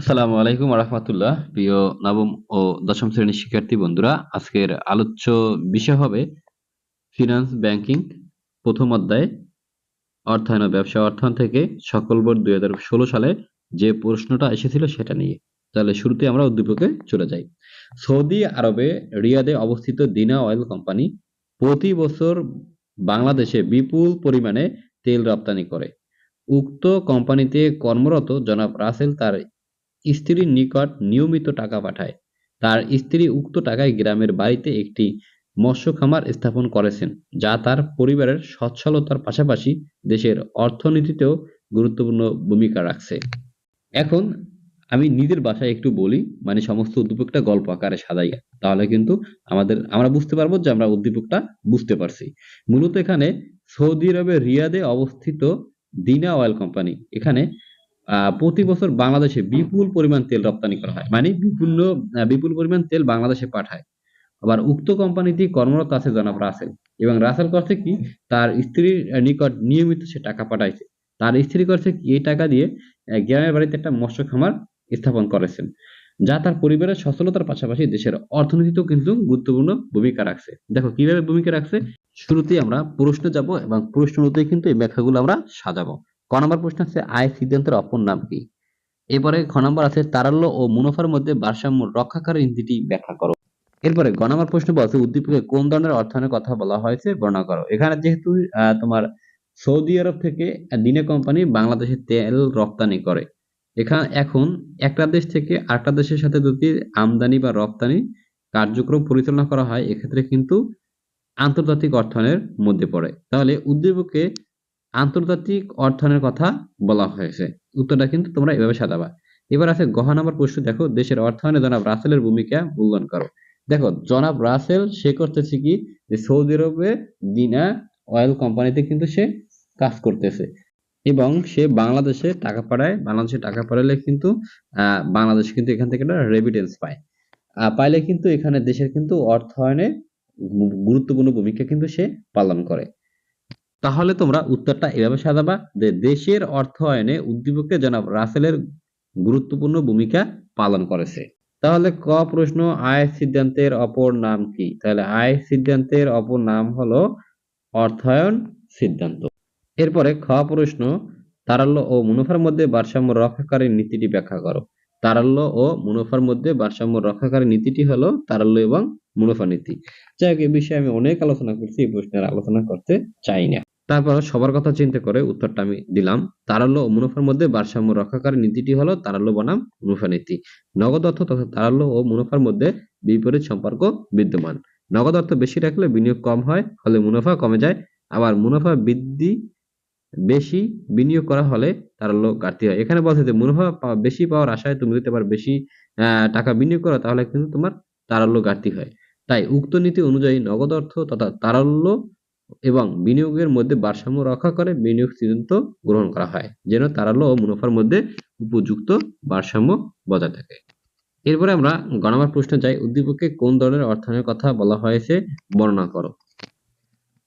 আসসালামু আলাইকুম রহমতুল্লাহ প্রিয় নবম ও দশম শ্রেণির শিক্ষার্থী বন্ধুরা, আজকের আলোচ্য বিষয় হবে ফিনান্স ব্যাংকিং প্রথম অধ্যায়, অর্থায়ন ব্যবসা অর্থায়ন থেকে সকল বোর্ড দুই হাজার ষোলো সালে যে প্রশ্নটা এসেছিল সেটা নিয়ে। তাহলে শুরুতে আমরা উদ্দীপকে চলে যাই। সৌদি আরবে রিয়াদে অবস্থিত দিনা অয়েল কোম্পানি প্রতি বছর বাংলাদেশে বিপুল পরিমাণে তেল রপ্তানি করে। উক্ত কোম্পানিতে কর্মরত জনাব রাসেল তার স্ত্রীর নিকট নিয়মিত টাকা পাঠায়। তার স্ত্রী উক্ত টাকায় গ্রামের বাড়িতে একটি মৎস্য খামার স্থাপন করেছেন, যা তার পরিবারের সচ্ছলতার পাশাপাশি দেশের অর্থনীতিতেও গুরুত্বপূর্ণ ভূমিকা রাখছে। এখন আমি নিজের বাসায় একটু বলি মানে সমস্ত উদ্দীপকটা গল্প আকারে সাজাইয়া তাহলে কিন্তু আমাদের, আমরা বুঝতে পারব যে আমরা উদ্দীপকটা বুঝতে পারছি। মূলত এখানে সৌদি আরবের রিয়াদে অবস্থিত দিনা অয়েল কোম্পানি, এখানে প্রতি বছর বাংলাদেশে বিপুল পরিমাণ তেল রপ্তানি করা হয়। মানে বিপুল বিপুল পরিমাণ তেল বাংলাদেশে পাঠায়। আবার উক্ত কোম্পানিতে কর্মরত আছে জনাব রাসেল। এবং রাসেল করছে কি, তার স্ত্রীর নিকট নিয়মিত সে টাকা পাঠাইছে। তার স্ত্রী করছে কি, এই টাকা দিয়ে গ্রামের বাড়িতে একটা মৎস্য খামার স্থাপন করেছেন। যা তার পরিবারের সচলতার পাশাপাশি দেশের অর্থনীতিতেও কিন্তু গুরুত্বপূর্ণ ভূমিকা রাখছে। দেখো, কীভাবে ভূমিকা রাখছে? শুরুতেই আমরা প্রশ্ন যাব এবং প্রশ্ন অনুযায়ী কিন্তু এই ব্যাখ্যাগুলো আমরা সাজাবো। ক নম্বর প্রশ্ন আছে আয় সিদ্ধান্তের অপর নাম কি? এরপরে খ নম্বর আছে, তারল্য ও মুনাফার মধ্যে ভারসাম্য রক্ষাকারী নীতিটি ব্যাখ্যা করো। এরপরে গ নম্বর প্রশ্ন বলছে, উদ্দীপকে কোন ধরনের অর্থায়নের কথা বলা হয়েছে বর্ণনা করো। এখানে যেহেতু তোমার সৌদি আরব থেকে দিনে কোম্পানি বাংলাদেশে তেল রপ্তানি করে। এখানে, এখন একটা দেশ থেকে আরেকটা দেশের সাথে যদি আমদানি বা রপ্তানি কার্যক্রম পরিচালনা করা হয়, এক্ষেত্রে কিন্তু আন্তর্জাতিক অর্থায়নের মধ্যে পড়ে। তাহলে উদ্দীপকে আন্তর্জাতিক অর্থায়নের কথা বলা হয়েছে। উত্তরটা কিন্তু তোমরা এভাবে সাজাবা। এবার আছে গহ নাম্বার প্রশ্ন দেখো দেশের অর্থায়নে জনাব রাসেলের ভূমিকা মূল্যায়ন করো। দেখো জনাব রাসেল সে করতেছে কি? যে সৌদি আরবে দিনা অয়েল কোম্পানিতে কিন্তু সে কাজ করতেছে। এবং সে বাংলাদেশে টাকা পাড়ায় বাংলাদেশে টাকা পাঠালে কিন্তু বাংলাদেশ কিন্তু এখান থেকে একটা রেমিটেন্স পায়। আহ, পাইলে কিন্তু এখানে দেশের কিন্তু অর্থায়নে গুরুত্বপূর্ণ ভূমিকা কিন্তু সে পালন করে। তাহলে তোমরা উত্তরটা এভাবে সাজাবা যে দেশের অর্থায়নে উদ্দীপকে জনাব রাসেলের গুরুত্বপূর্ণ ভূমিকা পালন করেছে। তাহলে ক প্রশ্ন, আয় সিদ্ধান্তের অপর নাম কি? তাহলে আয় সিদ্ধান্তের অপর নাম হলো অর্থায়ন সিদ্ধান্ত। এরপরে খ প্রশ্ন, তারল্য ও মুনাফার মধ্যে ভারসাম্য রক্ষাকারী নীতিটি ব্যাখ্যা করো। তারল্য ও মুনাফার মধ্যে ভারসাম্য রক্ষাকারী নীতিটি হলো তারল্য এবং মুনাফা নীতি। যাই হোক এই বিষয়ে আমি অনেক আলোচনা করছি, এই প্রশ্নের আলোচনা করতে চাই না। তারপর সবার কথা চিন্তা করে উত্তরটা আমি দিলাম। তারল্য ও মুনাফার মধ্যে ভারসাম্য রক্ষাকারী নীতিটি হলো তারল্য বনাম মুনাফা নীতি। নগদ অর্থ তথা তারল্য ও মুনাফার মধ্যে বিপরীত সম্পর্ক বিদ্যমান। নগদ অর্থ বেশি রাখলে বিনিয়োগ কম হয়, ফলে মুনাফা কমে যায়। আবার মুনাফা বৃদ্ধি বেশি বিনিয়োগ করা হলে তারল্য ঘাটতি হয়। এখানে বলছে যে মুনাফা বেশি পাওয়ার আশায় তুমি যদি আবার বেশি টাকা বিনিয়োগ করো, তাহলে কিন্তু তোমার তারল্য ঘাটতি হয়। তাই উক্ত নীতি অনুযায়ী নগদ অর্থ তথা তারল্য এবং বিনিয়োগের মধ্যে ভারসাম্য রক্ষা করে বিনিয়োগ সিদ্ধান্ত গ্রহণ করা হয়, যেন তারল্য ও মুনাফার মধ্যে উপযুক্ত ভারসাম্য বজায় থাকে। এরপরে আমরা গণমার প্রশ্ন যাই উদ্দীপকে কোন ধরনের অর্থায়নের কথা বলা হয়েছে বর্ণনা করো।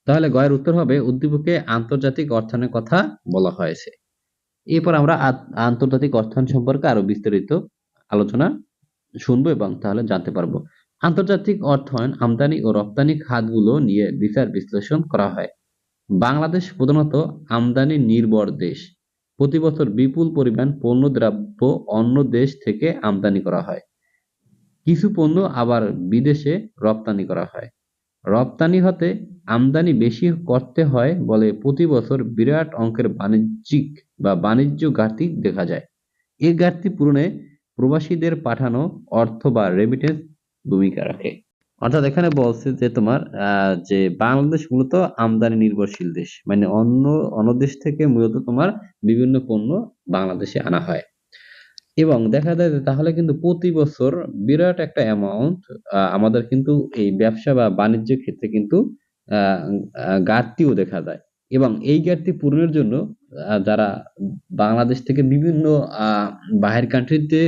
তাহলে গয়ের উত্তর হবে, উদ্দীপকে আন্তর্জাতিক অর্থায়নের কথা বলা হয়েছে। এরপর আমরা আন্তর্জাতিক অর্থায়ন সম্পর্কে আরও বিস্তারিত আলোচনা শুনব এবং তাহলে জানতে পারব। আন্তর্জাতিক অর্থায়ন, আমদানি ও রপ্তানি খাতগুলো নিয়ে বিচার বিশ্লেষণ করা হয়। বাংলাদেশ প্রধানত আমদানি নির্ভর দেশ। প্রতি বছর বিপুল পরিমাণ পণ্য দ্রব্য অন্য দেশ থেকে আমদানি করা হয়। কিছু পণ্য আবার বিদেশে রপ্তানি করা হয়। রপ্তানি হতে আমদানি বেশি করতে হয় বলে প্রতি বছর বিরাট অঙ্কের বাণিজ্যিক বা বাণিজ্য ঘাটতি দেখা যায়। এই ঘাটতি পূরণে প্রবাসীদের পাঠানো অর্থ বা রেমিটেন্স ভূমিকা রাখে। অর্থাৎ এখানে বলছে যে তোমার যে বাংলাদেশ মূলত আমদানি নির্ভরশীল দেশ। মানে অন্য অন্য দেশ থেকে মূলত তোমার বিভিন্ন পণ্য বাংলাদেশে আনা হয়। এবং দেখা যায় তাহলে কিন্তু প্রতি বছর বিরাট একটা অ্যামাউন্ট আমাদের কিন্তু এই ব্যবসা বা বাণিজ্যের ক্ষেত্রে কিন্তু ঘাটতিও দেখা যায়। এবং এই ঘাটতি পূরণের জন্য যারা বাংলাদেশ থেকে বিভিন্ন বাহির কান্ট্রিতে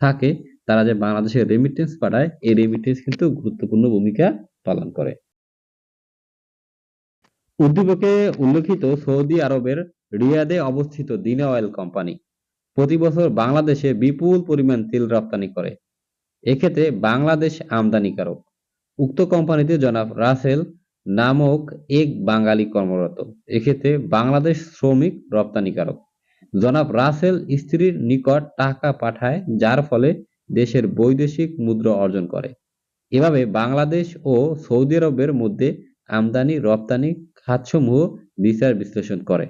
থাকে তারা যে বাংলাদেশে রেমিটেন্স পাঠায়, এই রেমিটেন্স কিন্তু গুরুত্বপূর্ণ ভূমিকা পালন করে। উদ্দীপকে উল্লেখিত সৌদি আরবের রিয়াদে অবস্থিত দিনা অয়েল কোম্পানি প্রতি বছর বাংলাদেশে বিপুল পরিমাণ তেল রপ্তানি করে। এক্ষেত্রে বাংলাদেশ আমদানিকারক। উক্ত কোম্পানিতে জনাব রাসেল নামক এক বাঙালি কর্মরত। এক্ষেত্রে বাংলাদেশ শ্রমিক রপ্তানিকারক। জনাব রাসেল স্ত্রীর নিকট টাকা পাঠায়, যার ফলে দেশের বৈদেশিক মুদ্রা অর্জন করে। এভাবে বাংলাদেশ ও সৌদি আরবের মধ্যে আমদানি, রপ্তানি খাতসমূহ বিচার বিশ্লেষণ করে।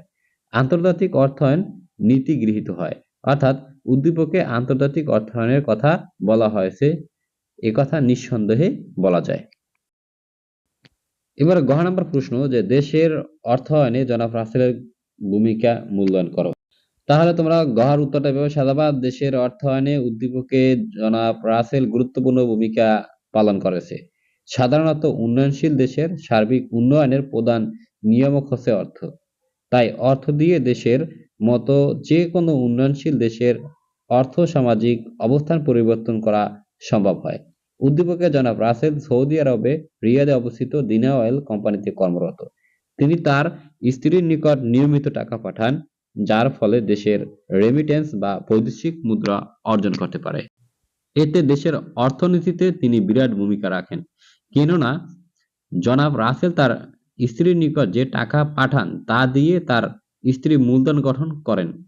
আন্তর্জাতিক অর্থায়ন নীতি গৃহীত হয়। অর্থাৎ উদ্দীপকে আন্তর্জাতিক অর্থায়নের কথা বলা হয়েছে। একথা নিঃসন্দেহে বলা যায়। এবার গহ নম্বর প্রশ্ন যে দেশের অর্থায়নে জনাব ভূমিকা মূল্যায়ন করো। তাহলে তোমরা গহার উত্তরটা এভাবে সাজাবা দেশের অর্থায়নে উদ্দীপকে জনাব রাসেল গুরুত্বপূর্ণ ভূমিকা পালন করেছে। সাধারণত উন্নয়নশীল দেশের সার্বিক উন্নয়নের প্রধান নিয়ামক হচ্ছে অর্থ। তাই অর্থ দিয়ে দেশের মতো যে কোনো উন্নয়নশীল দেশের অর্থ সামাজিক অবস্থান পরিবর্তন করা সম্ভব হয়। উদ্দীপকে জনাব রাসেল সৌদি আরবে রিয়াদে অবস্থিত দিনা অয়েল কোম্পানিতে কর্মরত। তিনি তার স্ত্রীর নিকট নিয়মিত টাকা পাঠান। যার ফলে দেশের রেমিটেন্স বা বৈদেশিক মুদ্রা অর্জন করতে পারে। এতে দেশের অর্থনীতিতে তিনি বিরাট ভূমিকা রাখেন। কেননা, জনাব রাসেল তার স্ত্রীর নিকট যে টাকা পাঠান, তা দিয়ে তার স্ত্রী মূলধন গঠন করেন।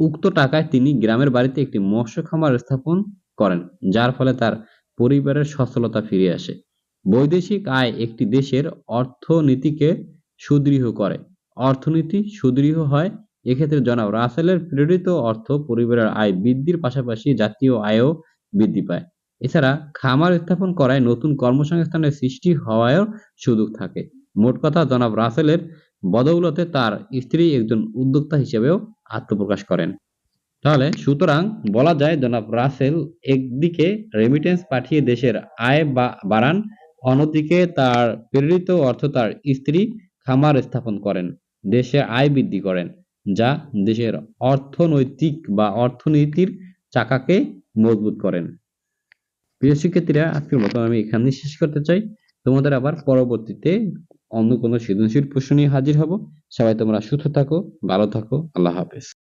উক্ত টাকায় তিনি গ্রামের বাড়িতে একটি মৎস্য খামার স্থাপন করেন, যার ফলে তার পরিবারের সচ্ছলতা ফিরে আসে। বৈদেশিক আয় একটি দেশের অর্থনীতিকে সুদৃঢ় করে। অর্থনীতি সুদৃঢ় হয় এক্ষেত্রে জনাব, রাসেলের প্রেরিত অর্থ পরিবারের আয় বৃদ্ধির পাশাপাশি জাতীয় আয়ও বৃদ্ধি পায়। এছাড়া খামার স্থাপন করায় নতুন কর্মসংস্থানের সৃষ্টি হওয়ারও সুযোগ থাকে। মোট কথা, জনাব রাসেলের বদৌলতে তার স্ত্রী একজন উদ্যোক্তা হিসেবেও আত্মপ্রকাশ করেন। তাহলে সুতরাং বলা যায়, জনাব রাসেল একদিকে রেমিটেন্স পাঠিয়ে দেশের আয় বাড়ান, অন্যদিকে তার প্রেরিত অর্থ তার স্ত্রী খামার স্থাপন করেন, দেশে আয় বৃদ্ধি করেন। যা দেশের অর্থনৈতিক বা অর্থনীতির চাকাকে মজবুত করেন। প্রিয় শিক্ষার্থীরা, আজকের মতো আমি এখানে শেষ করতে চাই। তোমাদের আবার পরবর্তীতে অন্য কোনো সৃজনশীল প্রশ্ন নিয়ে হাজির হব। সবাই তোমরা সুস্থ থাকো, ভালো থাকো। আল্লাহ হাফেজ।